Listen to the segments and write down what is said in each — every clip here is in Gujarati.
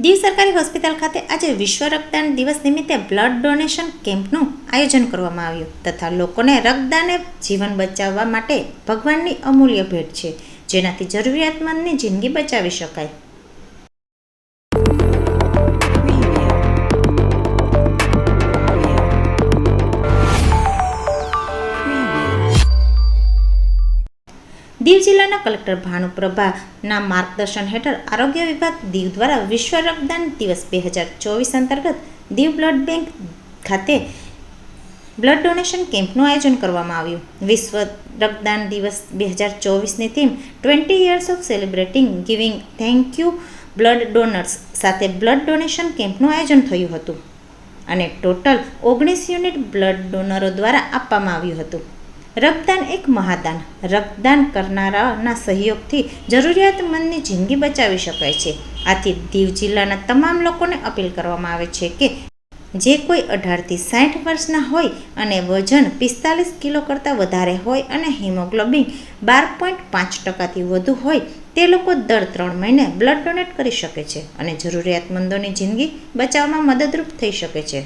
દીવ સરકારી હોસ્પિટલ ખાતે આજે વિશ્વ રક્તદાન દિવસ નિમિત્તે બ્લડ ડોનેશન કેમ્પનું આયોજન કરવામાં આવ્યું તથા લોકોને રક્તદાન જીવન બચાવવા માટે ભગવાનની અમૂલ્ય ભેટ છે. જેનાથી જરૂરિયાતમંદની જિંદગી બચાવી શકાય. દીવ જિલ્લાના કલેક્ટર ભાનુપ્રભાના માર્ગદર્શન હેઠળ આરોગ્ય વિભાગ દીવ દ્વારા વિશ્વ રક્તદાન દિવસ બે હજાર ચોવીસ અંતર્ગત દીવ બ્લડ બેંક ખાતે બ્લડ ડોનેશન કેમ્પનું આયોજન કરવામાં આવ્યું. વિશ્વ રક્તદાન દિવસ બે હજાર ચોવીસની theme twenty years of celebrating, giving thank you blood donors સાથે બ્લડ ડોનેશન કેમ્પનું આયોજન થયું હતું અને ટોટલ ઓગણીસ યુનિટ બ્લડ ડોનરો દ્વારા આપવામાં આવ્યું હતું. રક્તદાન એક મહાદાન. રક્તદાન કરનારાના સહયોગથી જરૂરિયાતમંદની જિંદગી બચાવી શકાય છે. આથી દીવ જિલ્લાના તમામ લોકોને અપીલ કરવામાં આવે છે કે જે કોઈ અઢારથી સાઠ વર્ષના હોય અને વજન પિસ્તાલીસ કિલો કરતાં વધારે હોય અને હિમોગ્લોબિન બાર પોઈન્ટ પાંચ ટકાથી વધુ હોય, તે લોકો દર ત્રણ મહિને બ્લડ ડોનેટ કરી શકે છે અને જરૂરિયાતમંદોની જિંદગી બચાવવામાં મદદરૂપ થઈ શકે છે.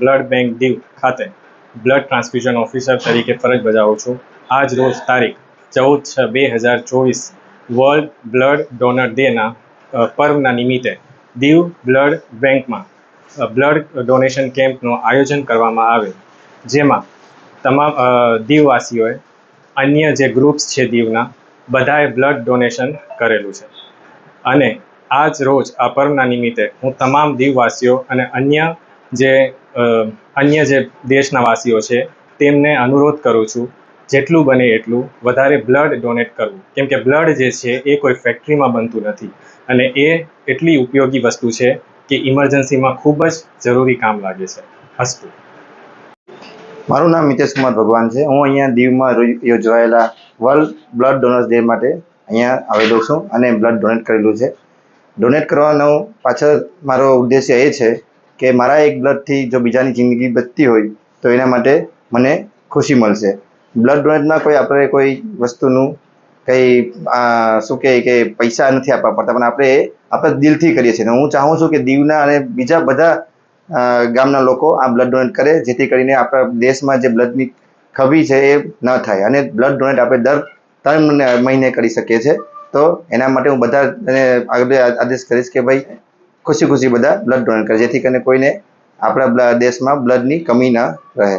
બ્લડ બેંક દીવ ખાતે બ્લડ ટ્રાન્સફ્યુઝન ઓફિસર તરીકે ફરજ બજાવું છું. આજ રોજ તારીખ ચૌદ છ બે હજાર ચોવીસ વર્લ્ડ બ્લડ ડોનર ડેના પર્વના નિમિત્તે દીવ બ્લડ બેંકમાં બ્લડ ડોનેશન કેમ્પનું આયોજન કરવામાં આવે. જેમાં તમામ દીવવાસીઓએ અન્ય જે ગ્રુપ્સ છે દીવના, બધાએ બ્લડ ડોનેશન કરેલું છે. અને આજ રોજ આ પર્વના નિમિત્તે હું તમામ દીવવાસીઓ અને અન્ય જે અન્ય જે દેશના વાસીઓ છે, તેમને અનુરોધ કરું છું, જેટલું બને એટલું વધારે બ્લડ ડોનેટ કરવું. કેમ કે બ્લડ જે છે, એ કોઈ ફેક્ટરીમાં બનતું નથી. અને એ એટલી ઉપયોગી વસ્તુ છે કે ઇમરજન્સીમાં ખૂબ જ જરૂરી કામ લાગે છે. અસ્તુ. મારું નામ મિતેશ કુમાર ભગવાન છે. હું અહીંયા દીવમાં યોજાયેલા વર્લ્ડ બ્લડ ડોનર્સ ડે માટે અહીંયા આવેલો છું અને બ્લડ ડોનેટ કરેલું છે. ડોનેટ કરવાનો પાછળ મારો ઉદ્દેશ્ય એ છે કે મારા એક બ્લડથી જો બીજાની જિંદગી બચતી હોય, તો એના માટે મને ખુશી મળશે. બ્લડ ડોનેટમાં કોઈ આપણે કોઈ વસ્તુનું કંઈ શું કહે કે પૈસા નથી આપવા પડતા, પણ આપણે આપણે દિલથી કરીએ છીએ. હું ચાહું છું કે દીવના અને બીજા બધા ગામના લોકો આ બ્લડ ડોનેટ કરે, જેથી કરીને આપણા દેશમાં જે બ્લડની ખબી છે એ ન થાય. અને બ્લડ ડોનેટ આપણે દર ત્રણ મહિને કરી શકીએ છીએ. તો એના માટે હું બધા આગળ આદેશ કરીશ કે ભાઈ ખુશી ખુશી બધા બ્લડ ડોનેટ કરે, જેથી કરીને કોઈને આપણા દેશમાં બ્લડની કમી ન રહે.